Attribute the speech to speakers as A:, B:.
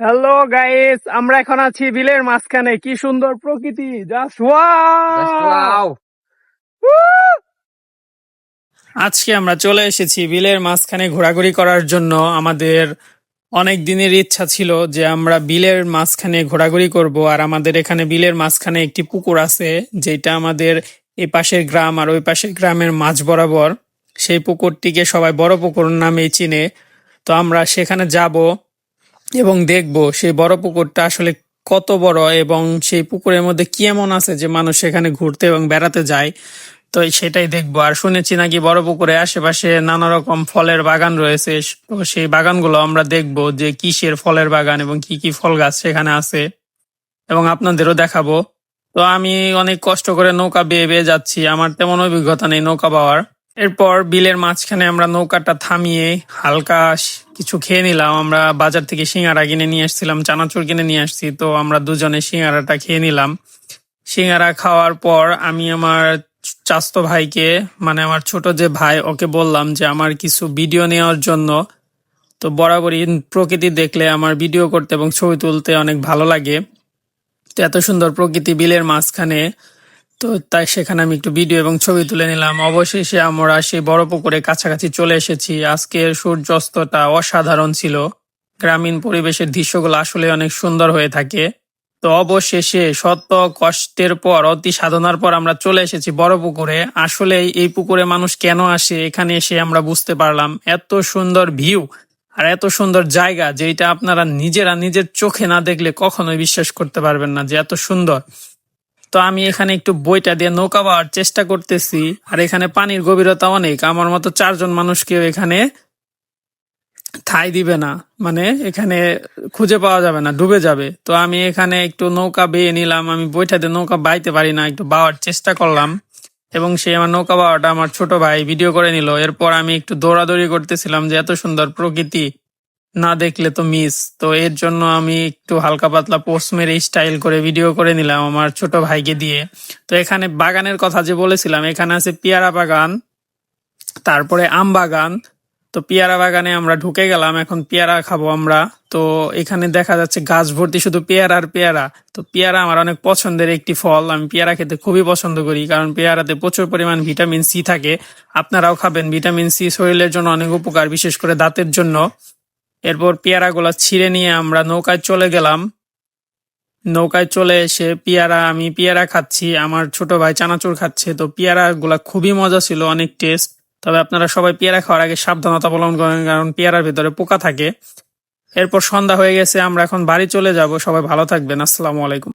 A: Hello guys আমরা এখন আছি বিলের মাঝখানে। কি সুন্দর প্রকৃতি। জাস্ট ওয়াও আজকে আমরা চলে এসেছি বিলের মাঝখানে ঘোরাঘুরি করার জন্য। আমাদের অনেক দিনের ইচ্ছা ছিল যে আমরা বিলের মাঝখানে ঘোরাঘুরি করব আর আমাদের এখানে বিলের মাঝখানে একটি পুকুর আছে যেটা আমাদের এই পাশের গ্রাম আর ওই পাশের গ্রামের মাঝ বরাবর। সেই পুকুরটিকে সবাই বড় পুকুর নামে চিনে। তো আমরা সেখানে যাব। এবং দেখব সেই বড় পুকুরটা আসলে কত বড় এবং সেই পুকুরের মধ্যে কি এমন আছে যে মানুষ সেখানে ঘুরতে এবং বেড়াতে যায়। তো সেটাই দেখব। আর শুনেছি নাকি বড় পুকুরে আশেপাশে নানা রকম ফলের বাগান রয়েছে। তো সেই বাগানগুলো আমরা দেখব যে কিসের ফলের বাগান এবং কি কি ফল গাছ সেখানে আছে এবং আপনাদেরও দেখাবো। তো আমি অনেক কষ্ট করে নৌকা বেয়ে বেয়ে যাচ্ছি। আমার তেমন অভিজ্ঞতা নেই নৌকা পাওয়ার। এরপর বিলের মাঝখানে আমরা নৌকাটা থামিয়ে হালকা কিছু খেয়ে নিলাম। আমরা বাজার থেকে সিঙ্গারা কিনে নিয়ে আসছিলাম, চানাচুর কিনে নিয়ে আসছি, তো আমরা দুজনে সিঙ্গারাটা খেয়ে নিলাম। সিঙ্গারা খাওয়ার পর আমি আমার চাস্ত ভাইকে মানে আমার ছোট যে ভাই, ওকে বললাম যে আমার কিছু ভিডিও নেওয়ার জন্য। তো বরাবরই প্রকৃতি দেখলে, আমার ভিডিও করতে এবং ছবি তুলতে অনেক ভালো লাগে। তো এত সুন্দর প্রকৃতি বিলের মাঝখানে তো তাই সেখানে আমি একটু ভিডিও এবং ছবি তুলে নিলাম। অবশেষে আমরা সেই বড় পুকুরে কাছাকাছি চলে এসেছি। আজকের সূর্যাস্তটা অসাধারণ ছিল। গ্রামীণ পরিবেশের দৃশ্যগুলো আসলে অনেক সুন্দর হয়ে থাকে। তো অবশেষে শত কষ্টের পর, অতি সাধনার পর আমরা চলে এসেছি বড় পুকুরে। আসলে এই পুকুরে মানুষ কেন আসে, এখানে এসে আমরা বুঝতে পারলাম। এত সুন্দর ভিউ আর এত সুন্দর জায়গা যেটা আপনারা নিজেরা নিজের চোখে না দেখলে কখনোই বিশ্বাস করতে পারবেন না যে এত সুন্দর। তো আমি এখানে একটু বইটা দিয়ে নৌকা পাওয়ার চেষ্টা করতেছি। আর এখানে পানির গভীরতা অনেক। আমার মতো চারজন মানুষকেও এখানে ঠাই দিবে না। মানে এখানে খুঁজে পাওয়া যাবে না, ডুবে যাবে। তো আমি এখানে একটু নৌকা বেয়ে নিলাম। আমি বইটা দিয়ে নৌকা বাইতে পারি না, একটু বাওয়ার চেষ্টা করলাম। এবং সে আমার নৌকা বাওয়াটা আমার ছোট ভাই ভিডিও করে নিল। এরপর আমি একটু দৌড়াদৌড়ি করতেছিলাম যে এত সুন্দর প্রকৃতি। না দেখলে তো মিস তো এর জন্য আমি একটু হালকা পাতলা পোস্ট মেরে স্টাইল করে ভিডিও করে নিলাম আমার ছোট ভাইকে দিয়ে। তো এখানে বাগানের কথা যে বলেছিলাম, এখানে আছে পেয়ারা বাগান, তারপরে আম বাগান। তো পেয়ারা বাগানে আমরা ঢুকে গেলাম, এখন পেয়ারা খাব আমরা। তো এখানে দেখা যাচ্ছে গাছ ভর্তি শুধু পেয়ারা আর পেয়ারা। তো পেয়ারা আমার অনেক পছন্দের একটি ফল, আমি পেয়ারা খেতে খুবই পছন্দ করি, কারণ পেয়ারাতে প্রচুর পরিমাণ ভিটামিন সি থাকে। আপনারাও খাবেন, ভিটামিন সি শরীরের জন্য অনেক উপকার, বিশেষ করে দাঁতের জন্য। এরপর পেয়ারাগুলো ছিঁড়ে নিয়ে আমরা নৌকায় চলে গেলাম। নৌকায় চলে এসে পেয়ারা, আমি পেয়ারা খাচ্ছি, আমার ছোট ভাই চানাচুর খাচ্ছে। তো পেয়ারা গুলা খুবই মজা ছিল, অনেক টেস্ট। তবে আপনারা সবাই পেয়ারা খাওয়ার আগে সাবধানতা অবলম্বন করেন, কারণ পেয়ারার ভিতরে পোকা থাকে। এরপর সন্ধ্যা হয়ে গেছে, আমরা এখন বাড়ি চলে যাব। সবাই ভালো থাকবেন, আসসালামু আলাইকুম।